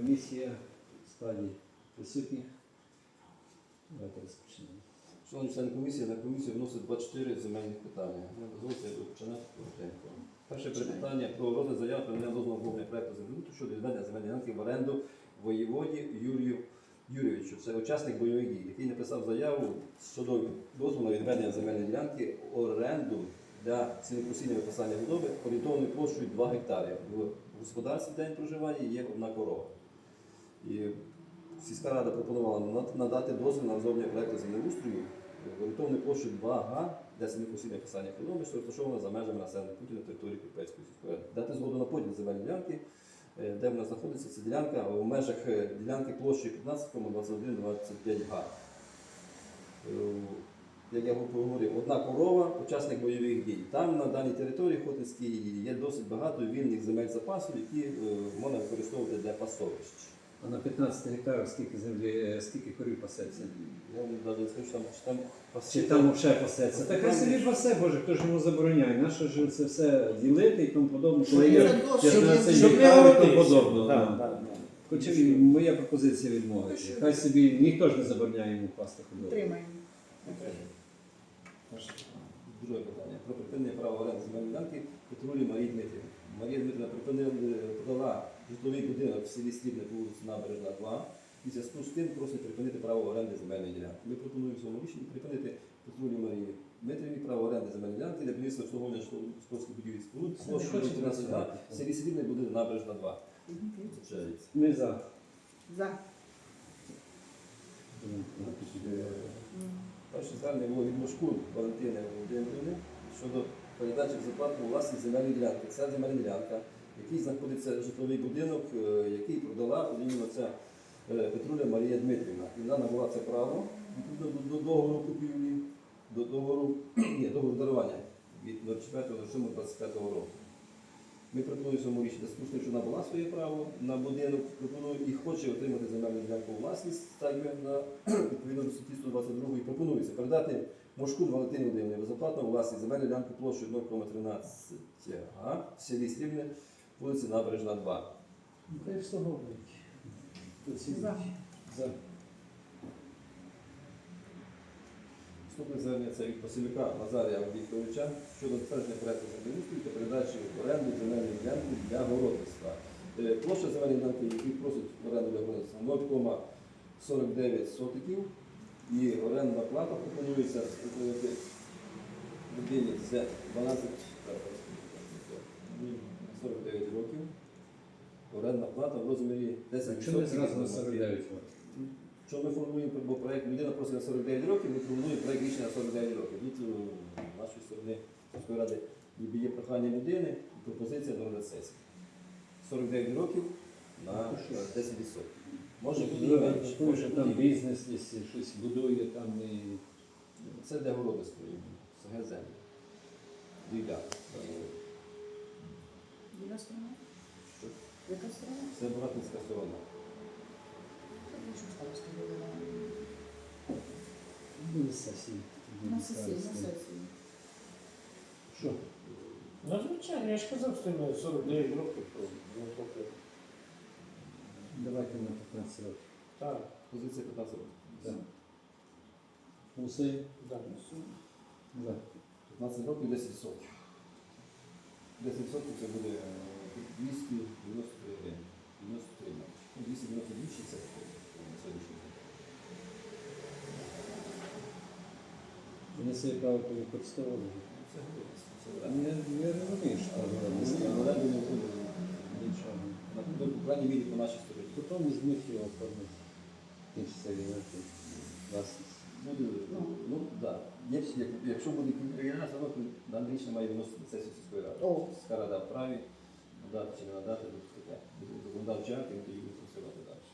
комісія в складі присутніх. Давайте розпочнемо. Шановні члени комісії, на комісію вносить 24 земельних питання. Дозвольте починати коротенько. Перше питання про розгляд заяви про надання дозволу на проекту землеустрою щодо відведення земельної ділянки в оренду воєводі Юрію Юрійовичу. Це учасник бойових дій, який написав заяву щодо дозволу на відведення земельної ділянки в оренду для сінокосіння випасання худоби орієнтовною площею 2 гектари. В господарстві день проживає є одна корова. І сільська рада пропонувала надати дозвіл на розроблення проекту землеустрою орієнтовною площею 2 га для сінокосіння випасання худоби, що розташована за межами населених пунктів на території Купецької сільської ради. Дати згоду на поділ земельної ділянки, е, де вона знаходиться, ця ділянка в межах е, ділянки площею 15,2125 га. Е, Як я говорив, одна корова, учасник бойових дій. Там на даній території Хотинській є досить багато вільних земель запасу, які можна використовувати для пасовищ. А на 15 гектарах скільки землі, е, скільки корів пасеться? Я там, чи там Чи там пасеться? Так хай собі пасе, Боже, хто ж йому забороняє? Наше ж це все ділити і тому подобне. Коли є Щоб не 15 щоб не гектарів і тому городився. подобне. Так, да. так, так. Хоча і моя пропозиція відмовити. Хай собі ніхто ж не забороняє йому пасти худобу. Підтримаємо. Друге питання. Про припинення права оренди земельної ділянки Петрулі Марії Дмитрівні. Марія Дмитрівна припинила, продала житловий будинок в селі Срібне по вулиці Набережна 2. І в зв'язку з тим просить припинити право оренди земельної ділянки. Ми пропонуємо в своєму рішенні припинити Петрулі Марії Дмитрівні право оренди земельної ділянки для будівництва обслуговування житлово-господарських будівель споруд площею хочете 14 га. селі Срібне буде Набережна 2. Ми за. За. Перше звернення було від Мошку Валентини Володимирівни щодо передачі в заплату власність земельної ділянки. Це земельна ділянка, якій знаходиться житловий будинок, е, який продала ця е, Петруля Марія Дмитрівна. І вона набула це право до, до договору купівлі, до договору, ні, договору дарування від 24.07.25 року. Ми пропонуємо цьому рішенні, зв'язку що вона була своє право на будинок, пропонує і хоче отримати земельну ділянку власність, так як на відповідно до статті 122 і пропонується передати Мошку Валентині Володимирівні безоплатно власність земельну ділянку площею 0,13 га в селі Срібне, вулиці Набережна 2. Ну, Хай встановлюють. За. За. Наступне звернення це від Василюка Назарія Вікторовича щодо затвердження проекту землеустрою та передачі в оренду земельної ділянки для городництва. Е, Площа земельної ділянки, які просять в оренду для городництва 0,49 сотиків і орендна плата пропонується людині з 12 49 років. Орендна плата в розмірі 10 Чому не зразу на 49 років? що ми формуємо, бо проект людина просить на 49 років, ми формуємо проект рішення на 49 років. Тут е, нашої сторони міської ради є прохання людини, пропозиція до сесії. 49 років на Ну, е, 10%. Може бути Ну, менше, Тому може що там бізнес, щось будує, там і Це для городництва, СГ землі. Для. Сторона? Яка сторона? Це Братницька сторона. сесії. На сесії, на сесії. Що? Ну, звичайно, я ж казав, що ми 49 років. ну. Давайте на 15 років. Так, Позиція 15 років. Так. Голосуємо? так. За. 15 років 10 сотень. 10 сотень це буде е, 293 гривень. 93 Ну, 292 це на сьогоднішній день. Вони своє право використовували. Це Я, я розумію, що там оренду не входимо. Нічого. На крайній мірі по нашій стороні. Потім з них його оформити. Кінчиться війнати. Власність. Ну, ну, да. Якщо буде все одно дане рішення має виносити на сесію сільської ради. Сільська рада вправі, надати чи не надати, тут таке. Буде законодавчий і ми тоді будемо працювати далі.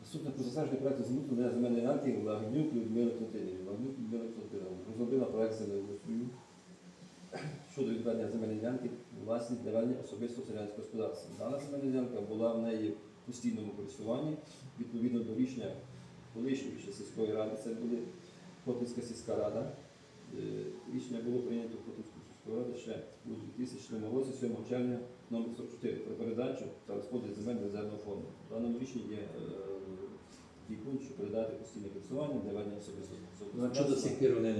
Наступне про затвердження проекту землі для земельної ділянки Лагнюк Людмила Константинівна. Лагнюк Людмила Константинівна розробила проект землеустрою щодо відведення земельної ділянки власність для ведення особистого селянського господарства. Дана земельна ділянка була в неї в постійному користуванні відповідно до рішення колишньої сільської ради. Це були Хотинська сільська рада. Е, Рішення було прийнято Хотинською сільською радою ще у 2000 році, 7 червня номер 44 про передачу та розподіл земель резервного фонду. В даному рішенні є е, такий пункт, що передати постійне користування для ведення особистого. Ну, чого до сих пір вони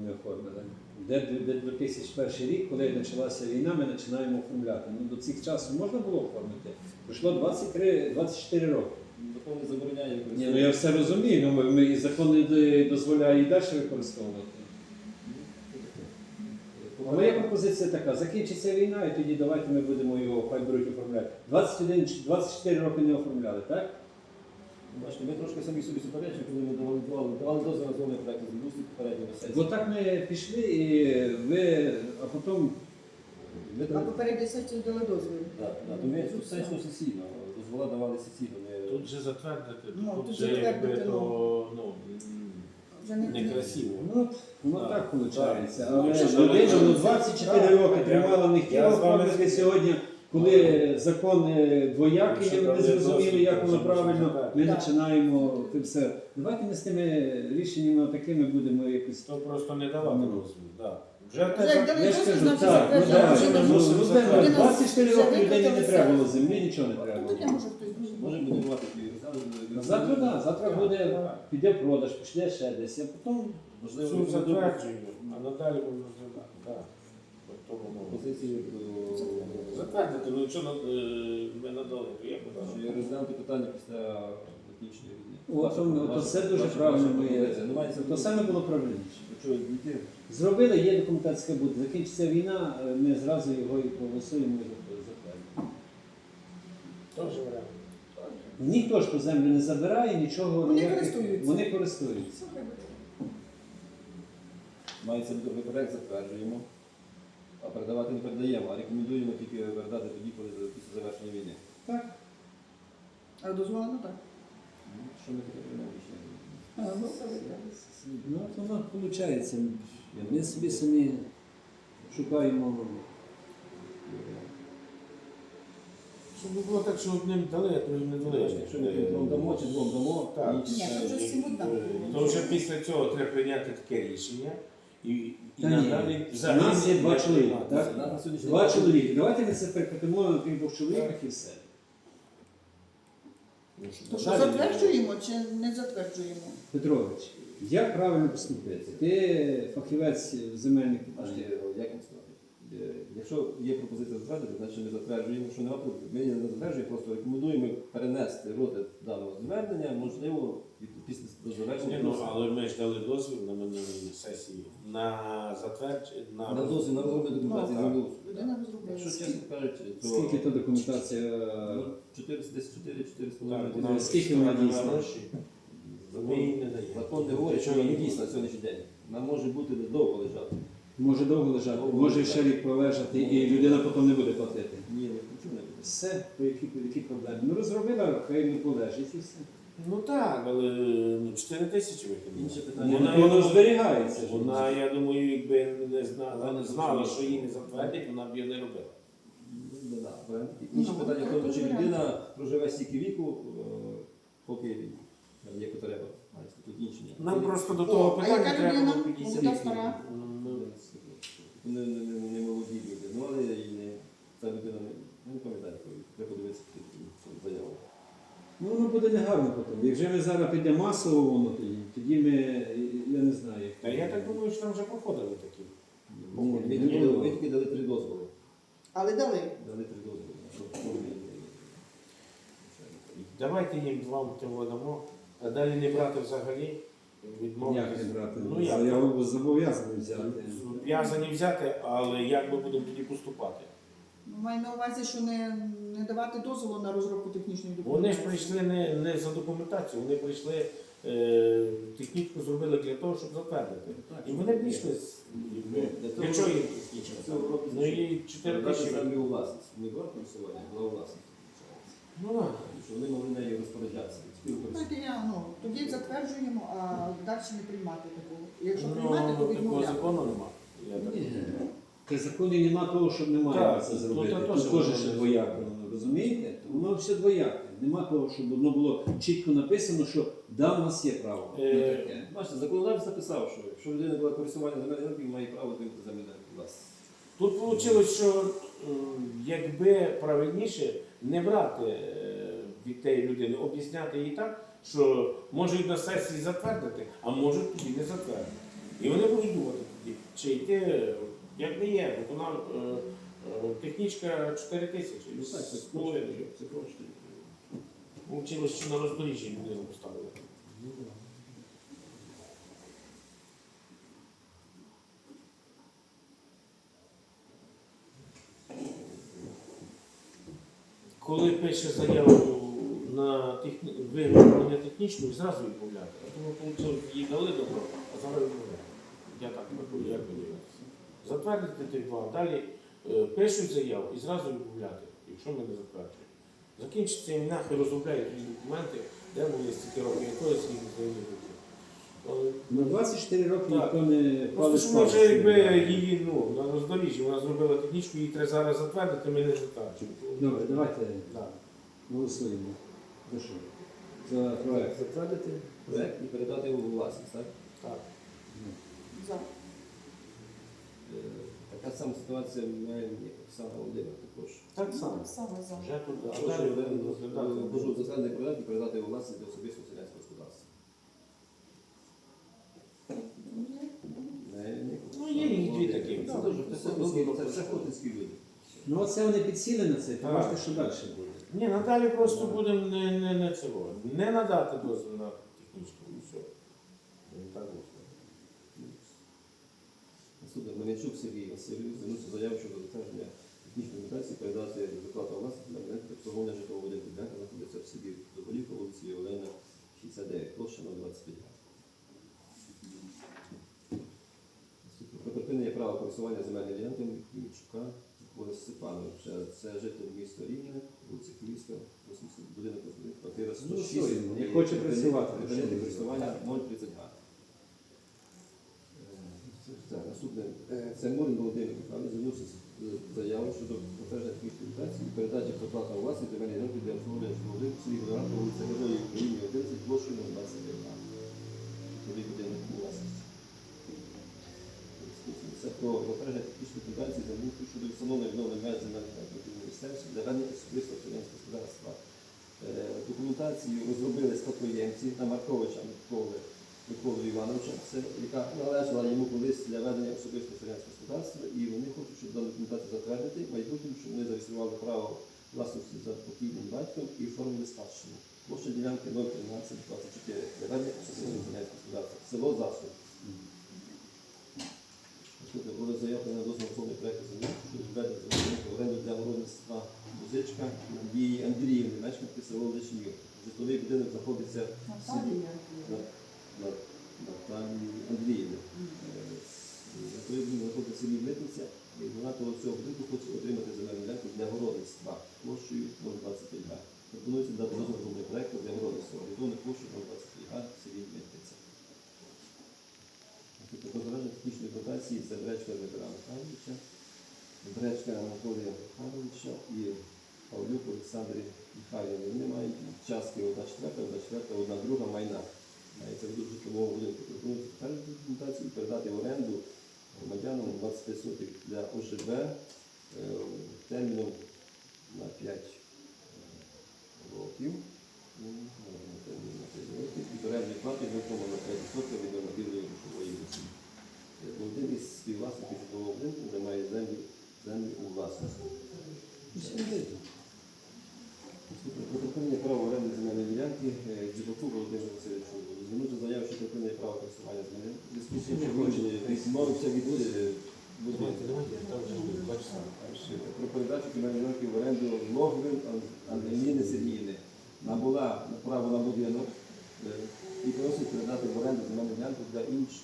не, оформили? Де, де 2001 рік, коли почалася війна, ми починаємо оформляти. Ну, до цих часу можна було оформити? Пройшло 23, 24 роки. Закон не забороняє Ні, ну я все розумію, ну, ми, ми, і закон не дозволяє і далі використовувати. А моя пропозиція така: закінчиться війна, і тоді давайте ми будемо його хай беруть оформляти. 21, 24 роки не оформляли, так? Бачите, ми трошки самі собі суперечимо, коли ми давали, давали, давали дозвіл на зони проєкту з індустрії попередньої сесії. Бо так ми пішли, і ви, а потім Ми А там- попередньо сесію дали дозвіл. Так, так, то ми тут все йшло сесійно, дозвола давали сесійно. Ми... Тут же затвердити, Ну, тут тут же якби затвердити, то ну, Вже не некрасиво. Ну, воно Так, так виходить. так. Але Ну, людина ну, 24 Так, роки тримала, вами оформити згідний. сьогодні, коли закон е, двоякий, не зрозуміли, як воно правильно, ми починаємо це все. Давайте ми з тими рішеннями такими будемо якось. То просто не давати Ну. дозвіл. Вже Я ж кажу, так, ну давай, ну, ну, 24 роки людині не треба було землі, нічого не треба. Ну, було. може. Будувати завтра, да, завтра буде, піде продаж, пішли ще десь, а потім Можливо, Цю ми будемо а надалі будемо розглядати. Так. Тобто, ну, пропозиції, е, Затвердити, ну якщо над- е, ми надали, то я що подав. є розглянути питання після закінчення війни. От, ну, то все дуже правильно моє. То саме було правильніше. Дійти? Зробили, є документація буде. Закінчиться війна, е, ми зразу його і проголосуємо і затвердимо. Теж варіант. Ніхто ж ту землю не забирає, нічого Вони ніяких- користуються. Вони користуються. Мається бути проект, затверджуємо, а передавати не передаємо, а рекомендуємо тільки передати тоді, коли після завершення війни. Так. А дозволено так. Ну, Що ми таке приймемо рішення? А, ну, Ну, от воно виходить. Ми собі самі шукаємо. Щоб було так, що одним дали, а другим не дали. Якщо ми трьом дамо чи двом дамо, Так. Ні, то вже всім однаково. То вже після цього треба прийняти таке рішення і, і Та ні, надалі у нас є два чоловіка, так? На сьогоднішній Два день- чоловіки. Давайте ми це прикрутимо на тих двох чоловіках і все. Ну, То що надалі затверджуємо чи не затверджуємо? Петрович, як правильно поступити? Ти фахівець в земельних є, Як вам сказати? Е, Якщо є пропозиція затвердити, значить ми затверджуємо, що нема проблем. Ми не затверджуємо, просто рекомендуємо перенести розгляд даного звернення, можливо, після до завершення. Ні, ну, але ми ж дали дозвіл на минулій сесії на затвердження, на, На дозвіл на розроблення документації Ну, так. землеустрою. Людина. Якщо чесно кажучи, то Скільки то документація? ну, 400, десь 4 4 з Так, половиною нам тисячі. скільки вона дійсна? Закон не говорить, що вона не дійсна на сьогоднішній день. Вона може бути довго лежати. Може довго лежати, може ще рік пролежати, і людина потім не буде платити. Ні, не нічого не буде. Все, то які, які проблеми? Ну розробила, хай не полежить і все. Ну так, але ну, 4 тисячі викинули. Інше питання. Вона, ну, воно я зберігається. ж. Вона, я думаю, якби не знала, Вона не знала, що її не затвердять, вона б її не робила. Ну, да, правильно. Інше Ну, питання в чи людина проживе стільки віку, е, поки є потреба. А Тут інші ні. Нам просто до того а питання яка треба людина? було підійти. Молода, стара? Ну, Не, не, не, не молоді люди. Ну, але і не, ця людина не, ну, не пам'ятаю, якої. треба подивитися цю заяву. Ну воно буде негарно потім. Якщо ми зараз піде масово, воно тоді, тоді ми, я не знаю. як. Та я так думаю, що там вже проходили такі. Ні, Ми тільки дали- ми тільки дали три дозволи. Але дали. Дали три дозволи. Щоб повний- Давайте їм того дамо, а далі не брати взагалі. Як Відмовитись. не брати? Ну як? Заяву зобов'язані взяти. Зобов'язані взяти, але як ми будемо тоді поступати? Ну, Маю на увазі, що не, не давати дозволу на розробку технічної Вони документації. ж прийшли не, не за документацію, вони прийшли е, технічку зробили для того, щоб затвердити. І вони б пішли. з- Для того, Для чого їм Цього технічка? року Ну і 4 передати тисячі. землю у власність. Не була користування, була у власність. Ну так. Вони могли розпоряджатися. я, ну, тоді затверджуємо, а далі не приймати такого. Якщо Ну, приймати, то такого відмовляти. закону нема. Я так Ні. законі нема того, що немає Так, це тут зробити. теж Тут воно теж ще не двояко, розумієте? Воно все двояке. Нема того, щоб воно було чітко написано, що да, у нас є право. на Е. Бачите, законодавець написав, що якщо людина була користування земельної ділянки, має право отримати земельну власність. Тут вийшло, що м, якби правильніше не брати е, тієї людини, об'ясняти їй так, що можуть на сесії затвердити, а можуть тоді не затвердити. І вони будуть думати тоді, чи йти, як не є, виконав е, е, технічка 4 тисячі, Ну так, з половиною. це коштує. Вчилось, що на роздоріжжі людину поставили. Коли пише заяву на виготовлення технічну, зразу відмовляти. А тому виходить, їй дали добро, а зараз відмовляють. Я так рахую, як мені. Затвердити тих два, далі е, пишуть заяву і зразу відмовляти, якщо ми не затверджуємо. Закінчиться і нахай розробляють ті документи, де вони стільки років, якої повинні бути. На 24 роки ніхто не Просто ми вже якби її ну, на роздоріжжі, вона зробила технічку, її треба зараз затвердити, ми не затверджуємо. Добре, давайте Так. голосуємо. За що? За проект. Затвердити проект і передати його у власність, так? Так. За. Е, Така сама ситуація має Оксана Володимир також. Так само. Так само за. Вже тут А що далі будемо розглядати. можу затвердити проект і передати його у власність для особистого селянського господарства? Ну, є їх дві такі. Це дуже це все хотинські- це все хотинські люди. Ну оце вони підсіли на це, Так. побачите, що далі буде. Ні, надалі просто будемо не, не, не цього. Не надати дозвіл на технічку і все. Так ось. Наступне Мельничук Сергій Васильович звернувся заяву щодо затвердження технічної документації передати результати власності для мене обслуговування житлового будинку ділянка знаходиться в селі Доболівка, вулиці Олена, 69, площа 025 га. Наступне. Про припинення права користування земельними ділянками Мельничука Борис Степановича. Це житель міста Рівне, вулиця Київська, 80, будинок, квартира Ну, 106. що йому, не хоче працювати, то що він користування 030 га. Так, наступне. Е, Це Морин Володимир Михайлович звернувся з заявою щодо затвердження технічної документації і передачі проплата у власність земельної ділянки для обслуговування будинку в селі Генеральна вулиця Героїв України 11, площею 025 га. Житловий будинок у власності. Це про затвердження технічної документації землі щодо встановлення відновлення меж земельних ділянок міністерства для ведення особистого селянського господарства. Е, Документацію розробили спадкоємці на Марковича Миколи Івановича, яка належала йому колись для ведення особистого селянського господарства, і вони хочуть, щоб дану документацію затвердити, в майбутньому, щоб вони зареєстрували право власності за покійним батьком і оформили спадщину. Площа ділянки 01324 для ведення особистого селянського господарства. Село Засуд. Наступне було заявлено на повний проєкту землі щодо введення земельних в оренду для городництва музичка Надії Андріївни, мешканки село Лишнів. Житловий будинок знаходиться в селі Наталії Андріївни. Житловий будинок знаходиться в селі Митниця, і вона того цього будинку хоче отримати земельну ділянку для городництва площею 025. Пропонується дати дозвіл проєкту для городництва орієнтовну площу 025 га в селі Митниця. Наступне про документації це Бречка Дмитра Михайловича, Бречка Анатолія Михайловича і Павлюк Олександрі Михайловні. Вони мають частки одна четверта, одна четверта, одна друга майна. Це дуже житлового будинку. Пропонують документацію передати в оренду громадянам 25 сотих для ОЖБ е, терміном на 5 років. Ну, на термін на 5 років. І орендної плати виконано на 5 сотих від нормативної грошової оцінки. Е, Один із співвласників житлового будинку вже має землю, землю у власності. Наступне про припинення права оренди земельної ділянки е, Дзюбаку Володимиру Васильовичу. Звернути заяву, що припинення права користування землею. В зв'язку з тим, що він відмовився від е, Давайте, будинку. давайте, там вже буде два часа. Про передачу земельної ділянки в оренду Логвин Ангеліни Сергіївни. Набула право на будинок е, і просить передати в оренду земельну ділянку для інших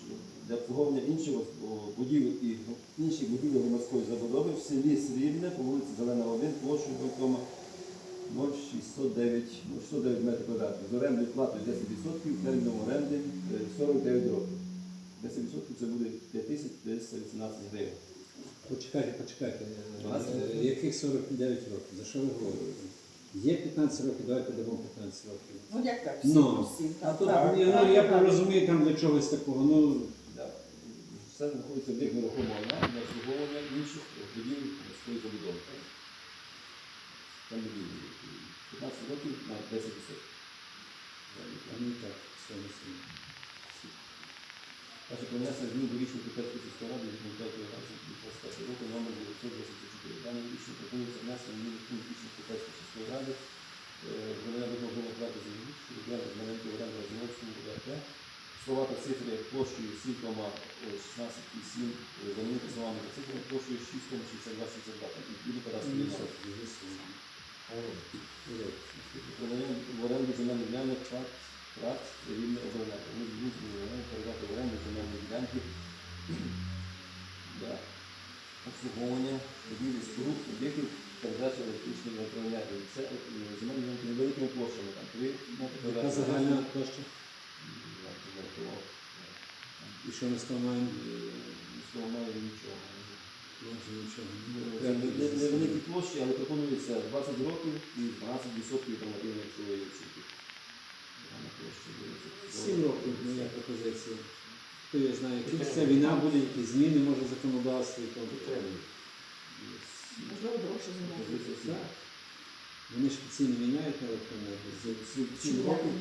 для обслуговування іншого о, будівель і інших будівель громадської забудови в селі Срібне по вулиці Зелена 1, площею 0,609 609 метрів квадратних. З орендою платою 10%, терміном оренди е, 49 років. 10% це буде 5318 гривень. Почекайте, почекайте. Е, е, Яких 49 років? За що ви говорите? Є 15 років, давайте дамо 15 років. Ну як так? Всі Ну, по всім. А Так, так, я, ну, так, я так. розумію там для чогось такого. Ну, Да. Це знаходиться в них нерухома майна на обслуговування інших будівель міської забудови. Там будівлі 15 років на 10 відсотків. Ну так, все на світі. Про внесення змін до рішення Петерської сільської ради від 25 разу 2025 року номер 924. Даним рішенням пропонується внесення змін до рішення Петерської сільської ради Громадян виконання плати за що відділяти з маленької оренди Розумовському ВДП. Слова та цифри площею 7,16,7 замінити словами та цифрами площею 6,62,62. Там відповідно кадастрові номер. Продання в оренду земельних ділянок ПАТ, ПРАТ, рівне обороняти. Вони будуть передати в оренду земельні ділянки для обслуговування будівлі споруд, об'єктів передачі електричної електроенергії. Це е, земельні ділянки невеликими площами, там 3 метри Яка загальна площа? І що ми з того маємо? Е, З нічого. Невеликі площі, але пропонується 20 років і 12% нормативної грошової оцінки. Загальна площа дивіться. Сім років моя пропозиція. Хто я знає, кінця війна буде, якісь зміни може в законодавстві. то Можливо, дорожче. Так. Вони ж ціни міняють на електроенергію. Сім- років,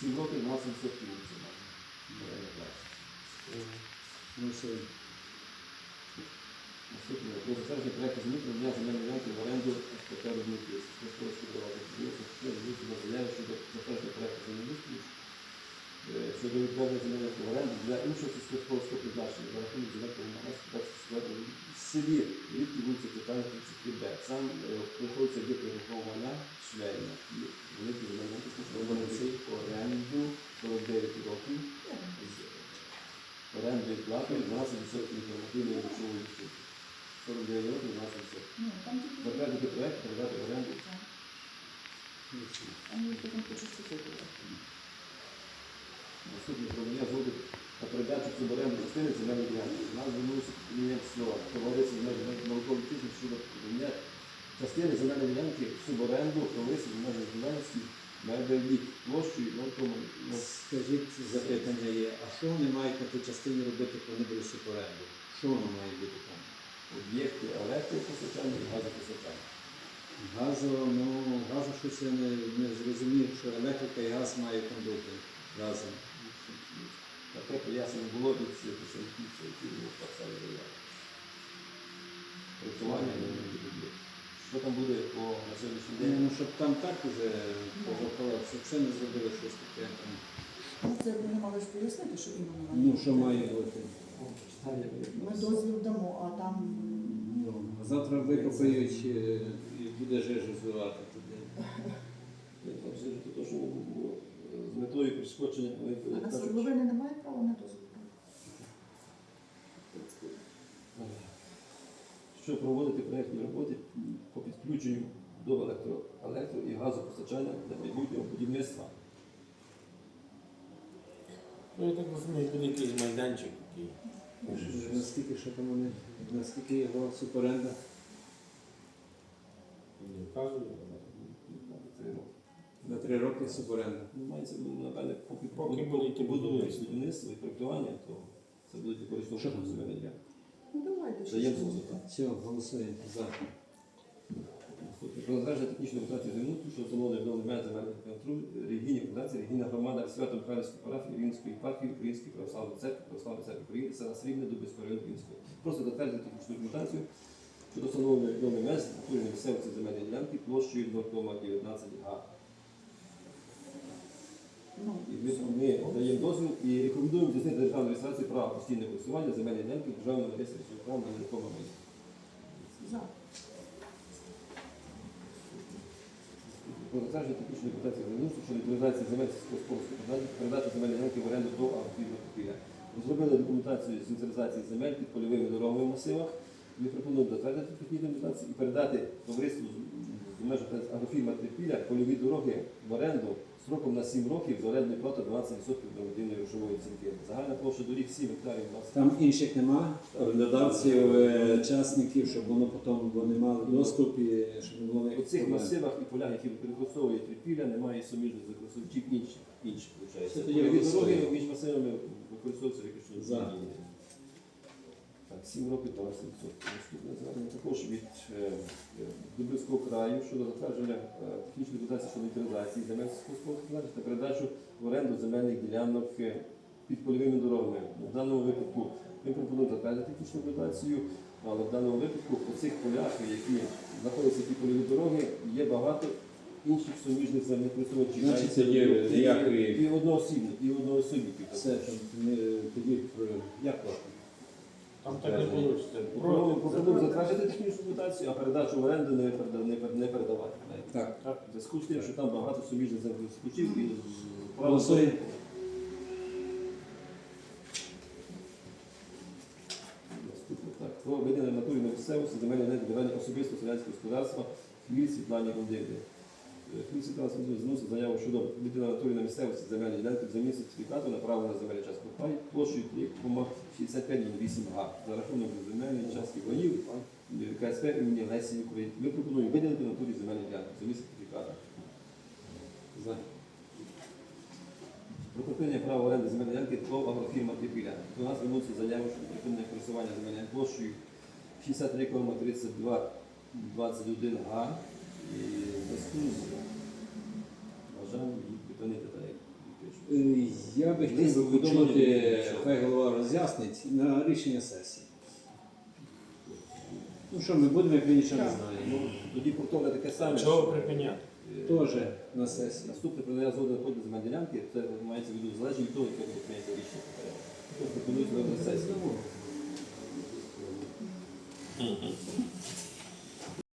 сім років 12% максимально. Реальна плата. Ну, все. Наступне. Про затвердження проекту землі про надання земельної ділянки в оренду СПК «Рудники». Господарської дороги. Дивіться, що звідси на заяві щодо затвердження проекту землеустрою щодо відведення земельних в оренду для іншого сільськогосподарського призначення за рахунок земельного нагадку в селі Рідкі вулиці Титана 33 Б. Сам приходиться об'єкт члена і великі земельні пропонується оренду 49 років з орендою платою 12% нормативної грошової відсутки. 49 років 12%. Ну, там тільки Затвердити проект, передати в оренду. там їх потім хочуть сидіти. Наступне продання згоди та передачу в оренду частини земельної ділянки. Нас звернулося підприємство товариство з межами наукової техніки щодо продання частини земельної ділянки в суборенду товариство з межами ділянки Мебелік площею 0,0. Скажіть, запитання є, а що вони мають на тій частині робити, коли вони беруть суборенду? Що воно має бути там? Об'єкти електропостачання і газопостачання. Газу, ну, газу щось я не, не зрозумів, що електрика і газ мають там бути разом. Таке пояснення було від представників, поставили заяву. Працювання не буде. Що там буде по на сьогоднішній день? ну, щоб там так уже прорахував, щоб це не зробили щось таке там. Ну, це вони мали ж пояснити, що іменно Ну, що має бути? Ми дозвіл дамо, а там Ну, а завтра викопають е, і буде жежу звивати туди. То, що було з метою прискочення. а свердловини немає права на дозвіл. що проводити проєктні роботи по підключенню до електро, електро і газопостачання для майбутнього будівництва. Ну, я так розумію, буде якийсь майданчик такий. Наскільки що там вони, наскільки його супоренда? Не вказую. Ну, На три роки суборенда. Ну, мається, ну, напевне, поки, Поки буде йти будують будівництво. і проєктування, то це буде використовувати земельні ділянки. Ну давайте. Даємо. Все, голосуємо за. Про затвердження технічної документації землі, що встановлює відомий мед земельних контроль, релігійні організації, релігійна громада Свято Михайлівської парафії Рівненської єпархії Української православної церкви, православної церкви України, села Срібне, Дубинського району Рівненської. Просто затвердити технічну документацію щодо встановлення відомий мед культурної місцевості земельної ділянки площею 0,19 га. Ну, І ми, ми даємо дозвіл і рекомендуємо здійснити державну реєстрацію права постійного користування земельної ділянки державного реєстру права на нерухоме майно. за. Про затвердження технічної документації що щодо земель сільськогосподарського призначень, передачі земельні ділянки в оренду до агрохідного купівля. Розробили документацію з інтеризації земель під польовими дорогами в масивах. Ми пропонуємо затвердити технічну документацію і передати товариству з межах агрофірма Трипіля польові дороги в оренду строком на 7 років з орендною платою 12% нормативної грошової оцінки. Загальна площа доріг 7 гектарів 20. Там інших нема, орендодавців, е, щоб воно потім вони мали доступ і щоб вони У цих масивах і полях, які використовує трипілля, немає суміжних використовувачів інших. інших Це тоді Польові голосуємо. дороги між масивами використовуються виключно За. Змінні. Так, 7 років 20%. Наступне звернення також від е, е, краю щодо затвердження е, технічної документації щодо інвентаризації земель сільськогосподарських та передачу в оренду земельних ділянок під польовими дорогами. В даному випадку ми пропонуємо затвердити технічну документацію, але в даному випадку по цих полях, які знаходяться ті польові дороги, є багато інших суміжних землекористувачів. Значить, це є І- і одноосібних, і одноосібників. Тоді як важко. Так не вийде. Пропонуємо пропонуємо затвердити технічну документацію, а передачу в оренду не, переда- не, пер- не передавати. Так, Так. В зв'язку з тим, що там багато суміжних землекористувачів і з- Голосуємо. Наступне так. Про виділення натурі на місцевості земельної для селянського господарства Хміль Світлані Володимирівні. Хміль Світлана заяву щодо натурі на місцевості земельної ділянки в заміні сертифікату направлено на земельний час пай площею 3,6508 га за рахунок земельної частки воїв КСП імені Лесі України. Ми пропонуємо виділити натурі земельної ділянки в заміні сертифіката. За. Права оренди земельної ділянки ТОВ агрофірма Тепіля. До нас виносить заяву щодо припинення користування земельною площею 63,3221 га. І припинити так, як. Е, Я би хотів Лист би почути, від- хай голова роз'яснить на рішення сесії. Ну що, ми будемо, як ми нічого не Так. Ну, тоді повторне таке саме. Чого припиняти? е, Теж на сесії. Наступне придання згоди на поділ земельної ділянки, це мається в виду від того, яке буде прийняти рішення. Тобто пропонують на сесії.